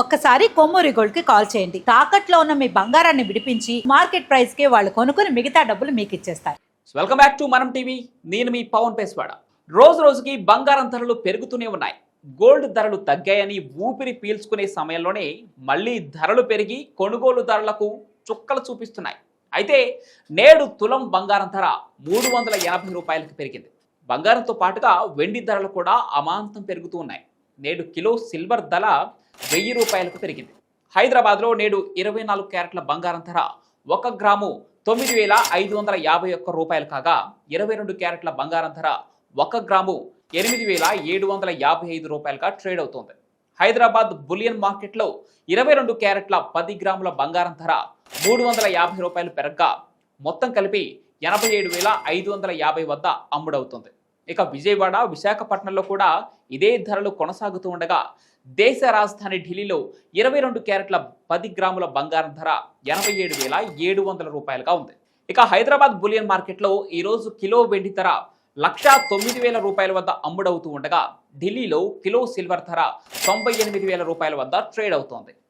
ఒక్కసారి కొమ్మూరి గోల్డ్కి కాల్ చేయండి. తాకట్లో ఉన్న మీ బంగారాన్ని విడిపించి మార్కెట్ ప్రైస్కి వాళ్ళు కొనుక్కుని మిగతా డబ్బులు మీకు ఇచ్చేస్తారు. Welcome back to Manam TV నేను మీ పవన్ పేస్వాడ. రోజు రోజుకి బంగారం ధరలు పెరుగుతూనే ఉన్నాయి. గోల్డ్ ధరలు తగ్గాయని ఊపిరి పీల్చుకునే సమయంలోనే మళ్ళీ ధరలు పెరిగి కొనుగోలుదారులకు చుక్కలు చూపిస్తున్నాయి. అయితే నేడు తులం బంగారం ధర మూడు వందల ఎనభై రూపాయలకు పెరిగింది. బంగారంతో పాటుగా వెండి ధరలు కూడా అమాంతం పెరుగుతూ ఉన్నాయి. నేడు కిలో సిల్వర్ ధర వెయ్యి రూపాయలకు పెరిగింది. హైదరాబాద్లో నేడు ఇరవై నాలుగు క్యారెట్ల బంగారం ధర ఒక గ్రాము తొమ్మిది వేల ఐదు వందల యాభై ఒక్క రూపాయలు కాగా ఇరవై రెండు క్యారెట్ల బంగారం ధర ఒక గ్రాము ఎనిమిది వేల ఏడు వందల యాభై ఐదు రూపాయలుగా ట్రేడ్ అవుతోంది. హైదరాబాద్ బులియన్ మార్కెట్లో ఇరవై రెండు క్యారెట్ల పది గ్రాముల బంగారం ధర మూడు వందల యాభై రూపాయలు పెరగ్గా మొత్తం కలిపి ఎనభై ఏడు వేల ఐదు వందల యాభై వద్ద అమ్ముడవుతుంది. ఇక విజయవాడ విశాఖపట్నంలో కూడా ఇదే ధరలు కొనసాగుతూ ఉండగా దేశ రాజధాని ఢిల్లీలో ఇరవై రెండు క్యారెట్ల పది గ్రాముల బంగారం ధర ఎనభై ఏడు వేల ఏడు వందల రూపాయలుగా ఉంది. ఇక హైదరాబాద్ బులియన్ మార్కెట్లో ఈరోజు కిలో వెండి ధర లక్షా తొమ్మిది వేల రూపాయల వద్ద అమ్ముడవుతూ ఉండగా ఢిల్లీలో కిలో సిల్వర్ ధర తొంభై ఎనిమిది వేల రూపాయల వద్ద ట్రేడ్ అవుతోంది.